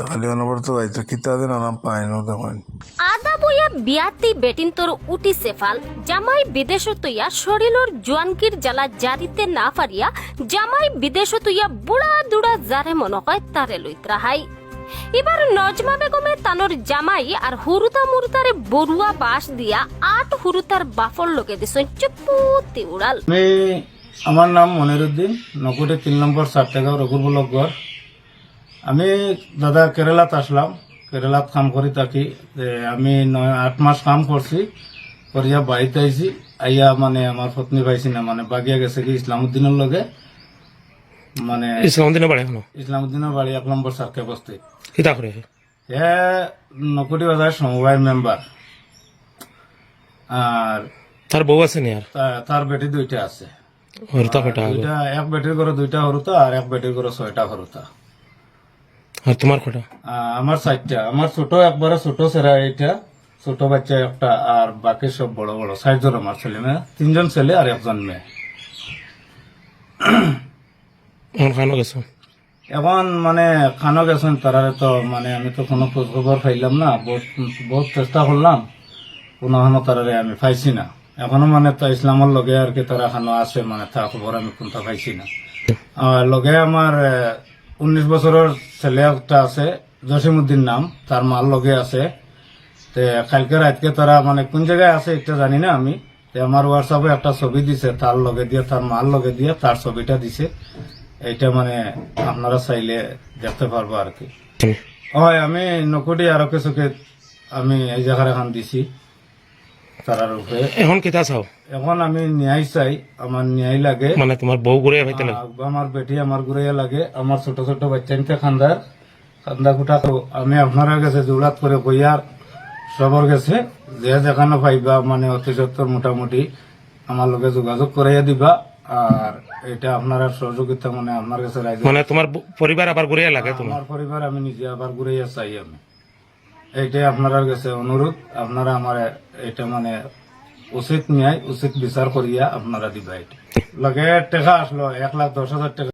অনবরত যাইতো কিতা দিন আরাম পায় না আদা বইয়া বিয়াতি বেটিন তোর উটি সেফাল জামাই বিদেশ তৈয়া শরীরের জোয়ানকির জ্বালা জারিতে না পারিয়া জামাই বিদেশ তৈয়া বুড়া দুড়া যারে মনে হয় তারে লইত্রা হাই। এবার নজমা বেগমে তানোর জামাই আর হুরুতা মুরুতারে বড়ুয়া বাস দিয়া আট হুরুতার বাফর লোকে দিছ চুপুতি উড়াল। আমি আমার নাম মনিরুদ্দিন নকুটে তিন নম্বর সাতটাগাঁও রঘুর ঘর আমি দাদা কেরালাত আসলাম কেরালাত কাম করি থাকি আমি নয় আট মাস কাম করছি করিয়া বাড়িতে আইছি আইয়া মানে আমার পত্নী পাইছি না মানে বাগিয়া গেছে কি ইসলামউদ্দিনের লগে মানে ইসলামদিনে বাড়ি এখনও? ইসলামউদ্দিনের বাড়ি এক নম্বর সার্কে বস্তি। কিতা করে এ নকুটি বাজার সমবায় মেম্বার আর তার বউ আছে নি তার বেটি দুইটা আছে। হরতা ফেটা দুইটা এক বেটির করে দুইটা হরুতা আর এক বেটির করে ছয়টা হরুতা আর তোমার কটা? আমার চারটা। আমার ছোট একবারে ছোট ছেড়া এইটা ছোট বাচ্চা একটা আর বাকি সব বড় বড়। চারজন আমার ছেলে মেয়ে তিনজন ছেলে আর একজন মেয়ে। এখন খানো গেছো এখন মানে খানো গেছেন তারা তো মানে আমি তো কোনো খোঁজ খবর পাইলাম না বহুত বহুত চেষ্টা করলাম কোনো খানো তারারে আমি পাইছি না। এখনও মানে তো ইসলামের লগে আর কি তারা খানো আছে মানে তা খবর আমি কোনটা পাইছি না। আর লগে আমার উনিশ বছরের ছেলে একটা আছে জসিমুদ্দিন নাম তার মার লগে আছে। তে কালকে রাতকে তারা মানে কোন জায়গায় আছে এটা জানি না আমি। তে আমার হোয়াটসঅ্যাপে একটা ছবি দিছে তার লগে দিয়ে তার মার লগে দিয়ে তার ছবিটা দিছে। এইটা মানে আপনারা চাইলে দেখতে পারব আর কি। হয় আমি নকুটি আরও কিছুকে আমি এই জায়গার এখন দিছি। তারার উপরে এখন কিতা চাও? এখন আমি ন্যায় চাই আমার ন্যায় লাগে। মানে তোমার বউ ঘুরে ভাইতে লাগে আমার বেটি আমার ঘুরাইয়া লাগে। আমার ছোট ছোট বাচ্চাকে খান্দার খান্দা কুটা আমি আপনারা কাছে জোড়াত করে কইয়ার সবার কাছে। যে যেখানে পাইবা মানে অতি সত্তর মোটামুটি আমার লগে যোগাযোগ করাইয়া দিবা। আর এটা আপনারা সহযোগিতা মানে আপনার কাছে মানে তোমার পরিবার আবার ঘুরে লাগে তোমার পরিবার আমি নিজে আবার ঘুরাইয়া চাই আমি। এইটাই আপনার কাছে অনুরোধ। আপনারা আমার এটা মানে উচিত ন্যায়, উচিত বিচার করিয়া আপনারা দিবা এটা। লগে টাকা আসলো, এক লাখ দশ হাজার টাকা।